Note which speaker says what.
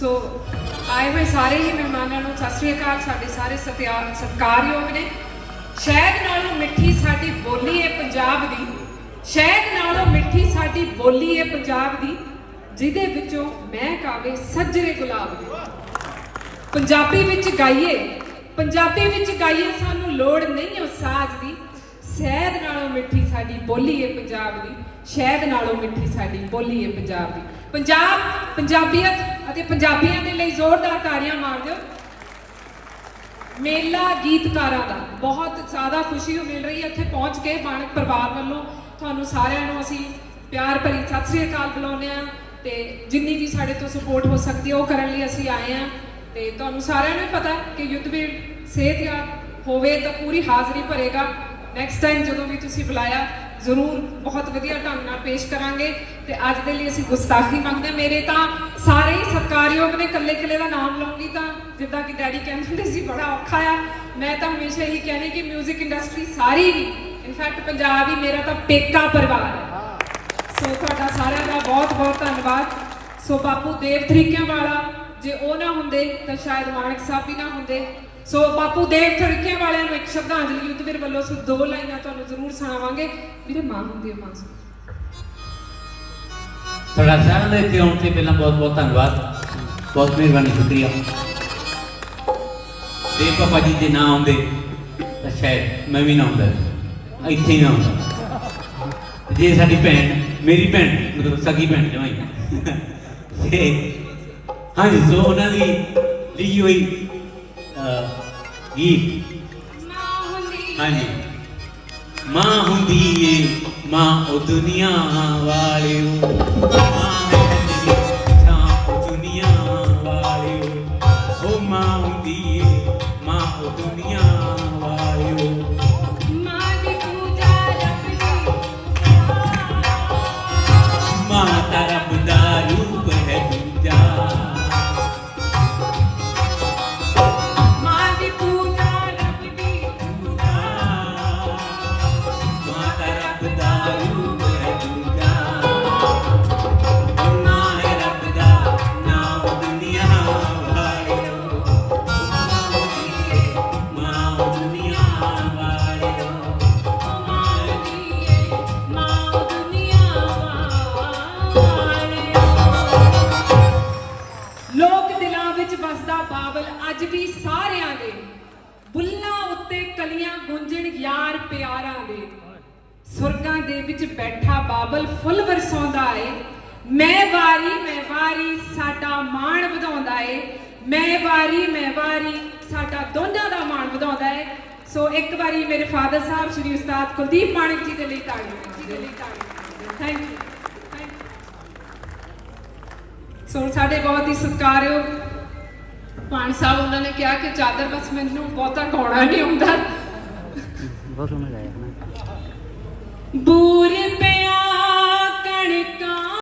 Speaker 1: ਸੋ ਆਏ ਹੋਏ ਸਾਰੇ ਹੀ ਮਹਿਮਾਨਾਂ ਨੂੰ ਸਤਿ ਸ੍ਰੀ ਅਕਾਲ। ਸਾਡੇ ਸਾਰੇ ਸਤਿਆ- ਸਤਿਕਾਰਯੋਗ ਨੇ। ਸ਼ਹਿਦ ਨਾਲੋਂ ਮਿੱਠੀ ਸਾਡੀ ਬੋਲੀ ਹੈ ਪੰਜਾਬ ਦੀ। ਸ਼ਹਿਦ ਨਾਲੋਂ ਮਿੱਠੀ ਸਾਡੀ ਬੋਲੀ ਹੈ ਪੰਜਾਬ ਦੀ, ਜਿਹਦੇ ਵਿੱਚੋਂ ਮੈਂ ਕਾਵੇ ਸੱਜਰੇ ਗੁਲਾਬ ਦੀ। ਪੰਜਾਬੀ ਵਿੱਚ ਗਾਈਏ, ਪੰਜਾਬੀ ਵਿੱਚ ਗਾਈਏ ਸਾਨੂੰ ਲੋੜ ਨਹੀਂ ਉਸ ਸਾਜ਼ ਦੀ। ਸ਼ਹਿਦ ਨਾਲੋਂ ਮਿੱਠੀ ਸਾਡੀ ਬੋਲੀ ਹੈ ਪੰਜਾਬ ਦੀ, ਸ਼ਹਿਦ ਨਾਲੋਂ ਮਿੱਠੀ ਸਾਡੀ ਬੋਲੀ ਹੈ ਪੰਜਾਬ ਦੀ। ਪੰਜਾਬ, ਪੰਜਾਬੀਅਤ ਅਤੇ ਪੰਜਾਬੀਆਂ ਦੇ ਲਈ ਜ਼ੋਰਦਾਰ ਤਾੜੀਆਂ ਮਾਰ ਦਿਓ। ਮੇਲਾ ਗੀਤਕਾਰਾਂ ਦਾ। ਬਹੁਤ ਜ਼ਿਆਦਾ ਖੁਸ਼ੀ ਮਿਲ ਰਹੀ ਹੈ ਇੱਥੇ ਪਹੁੰਚ ਕੇ ਬਾਣਕ ਪਰਿਵਾਰ ਵੱਲੋਂ। ਤੁਹਾਨੂੰ ਸਾਰਿਆਂ ਨੂੰ ਅਸੀਂ ਪਿਆਰ ਭਰੀ ਸਤਿ ਸ੍ਰੀ ਅਕਾਲ ਬੁਲਾਉਂਦੇ ਆ ਤੇ ਜਿੰਨੀ ਵੀ ਸਾਡੇ ਤੋਂ ਸਪੋਰਟ ਹੋ ਸਕਦੀ ਹੈ ਉਹ ਕਰਨ ਲਈ ਅਸੀਂ ਆਏ ਆ ਤੇ ਤੁਹਾਨੂੰ ਸਾਰਿਆਂ ਨੂੰ ਹੀ ਪਤਾ ਕਿ ਯੁੱਧਵੀਰ ਸਿਹਤਯਾਬ ਹੋਵੇ ਤਾਂ ਪੂਰੀ ਹਾਜ਼ਰੀ ਭਰੇਗਾ। ਨੈਕਸਟ ਟਾਈਮ ਜਦੋਂ ਵੀ ਤੁਸੀਂ ਬੁਲਾਇਆ ਜ਼ਰੂਰ ਬਹੁਤ ਵਧੀਆ ਢੰਗ ਨਾਲ ਪੇਸ਼ ਕਰਾਂਗੇ ਤੇ ਅੱਜ ਦੇ ਲਈ ਅਸੀਂ ਗੁਸਤਾਖੀ ਮੰਗਦੇ ਹਾਂ। ਮੇਰੇ ਤਾਂ ਸਾਰੇ ਹੀ ਸਤਿਕਾਰਯੋਗ ਨੇ ਕੱਲੇ ਕੱਲੇ ਦਾ ਨਾਮ ਲਵਾਂਗੀ ਤਾਂ ਜਿੱਦਾਂ ਕਿ ਡੈਡੀ ਕਹਿੰਦੇ ਹੁੰਦੇ ਸੀ ਬੜਾ ਔਖਾ ਆ। ਮੈਂ ਤਾਂ ਹਮੇਸ਼ਾ ਹੀ ਕਹਿੰਦੀ ਕਿ 뮤직 ਇੰਡਸਟਰੀ ਸਾਰੀ ਹੀ ਇਨਫੈਕਟ ਪੰਜਾਬ ਹੀ ਮੇਰਾ ਤਾਂ ਪੇਕਾ ਪਰਿਵਾਰ ਹੈ। ਸੋ ਤੁਹਾਡਾ ਸਾਰਿਆਂ ਦਾ ਬਹੁਤ ਬਹੁਤ ਧੰਨਵਾਦ। ਸੋ ਬਾਪੂ ਦੇਵ ਤਰੀਕਿਆਂ ਵਾਲਾ ਜੇ ਉਹ ਨਾ ਹੁੰਦੇ, ਤਾਂ ਸ਼ਾਇਦ ਮਾਨਕ ਸਾਹਿਬ ਵੀ ਨਾ ਹੁੰਦੇ। ਸੋ ਬਾਪੂ ਦੇਵ ਤਰੀਕਿਆਂ ਵਾਲਿਆਂ ਨੂੰ ਇੱਕ ਸ਼ਰਧਾਂਜਲੀ ਯੁੱਧਵੀਰ ਵੱਲੋਂ ਸੋ ਦੋ ਲਾਈਨਾਂ ਤੁਹਾਨੂੰ ਜ਼ਰੂਰ ਸੁਣਾਵਾਂਗੇ। ਵੀਰੇ, ਮਾਂ ਹੁੰਦੀ ਹੈ, ਮਾਂ
Speaker 2: ਤੁਹਾਡਾ ਸਾਰਿਆਂ ਦਾ ਇੱਥੇ ਆਉਣ ਤੇ ਪਹਿਲਾਂ ਬਹੁਤ ਬਹੁਤ ਧੰਨਵਾਦ। ਬਹੁਤ ਮਿਹਰਬਾਨੀ, ਸ਼ੁਕਰੀਆ। ਦੇ ਪਾਪਾ ਜੀ ਦੇ ਨਾਮ ਆਉਂਦੇ, ਤਾਂ ਸ਼ਾਇਦ ਮੈਂ ਵੀ ਨਾ ਹੁੰਦਾ ਇੱਥੇ ਹੀ ਨਾ ਹੁੰਦਾ ਜੇ ਸਾਡੀ ਭੈਣ, ਮੇਰੀ ਭੈਣ, ਮਤਲਬ ਸਗੀ ਭੈਣ ਜਮਾਈ। ਤੇ ਹਾਂਜੀ ਸੋ ਉਹਨਾਂ ਦੀ ਲਿਖੀ ਹੋਈ ਅਹ, ਗੀਤ।
Speaker 1: ਮਾਂ ਹੁੰਦੀ
Speaker 2: ਹਾਂਜੀ। ਮਾਂ ਹੁੰਦੀ ਏ ਮਾਂ ਉਹ ਦੁਨੀਆ ਵਾਲਿਓ। ਮਾਂ ਹੁੰਦੀ ਏ ਮਾਂ ਉਹ ਦੁਨੀਆ ਵਾਲਿਓ। ਉਹ ਮਾਂ ਹੁੰਦੀ ਏ ਮਾਂ ਉਹ ਦੁਨੀਆ
Speaker 1: ਬਾਬਲ ਅੱਜ ਵੀ ਸਾਰਿਆਂ ਦੇ। ਬੁੱਲਾਂ ਉੱਤੇ ਕਲੀਆਂ ਗੁੰਜਣ ਯਾਰ ਪਿਆਰਾਂ ਦੇ। ਸੁਰਗਾਂ ਦੇ ਵਿੱਚ ਬੈਠਾ ਬਾਬਲ ਫੁੱਲ ਵਰਸਾਉਂਦਾ ਏ। ਮੈਂ ਵਾਰੀ ਮੈਂ ਵਾਰੀ ਸਾਡਾ ਮਾਣ ਵਧਾਉਂਦਾ ਏ। ਮੈਂ ਵਾਰੀ ਮੈਂ ਵਾਰੀ ਸਾਡਾ ਦੋਨਾਂ ਦਾ ਮਾਣ ਵਧਾਉਂਦਾ ਏ। ਸੋ ਇੱਕ ਵਾਰੀ ਮੇਰੇ ਫਾਦਰ ਸਾਹਿਬ, ਸ਼੍ਰੀ ਉਸਤਾਦ ਕੁਲਦੀਪ ਮਾਣਕ ਜੀ ਦੇ ਲਈ ਤਾੜੀਆਂ ਜੀ ਦੇ ਲਈ ਤਾੜੀਆਂ ਥੈਂਕ ਯੂ ਸੋ ਸਾਡੇ ਬਹੁਤ ਹੀ ਸਤਿਕਾਰਯੋਗ ਪਾਣ ਸਾਹਿਬ ਉਹਨਾਂ ਨੇ ਕਿਹਾ ਕਿ ਚਾਦਰ ਬਸ ਮੈਨੂੰ ਬਹੁਤਾ ਗਾਉਣਾ ਨਹੀਂ ਆਉਂਦਾ।
Speaker 3: ਬਹੁਤ ਸੋਹਣਾ ਗਾਇਆ ਨਾ।
Speaker 1: ਬੂਰ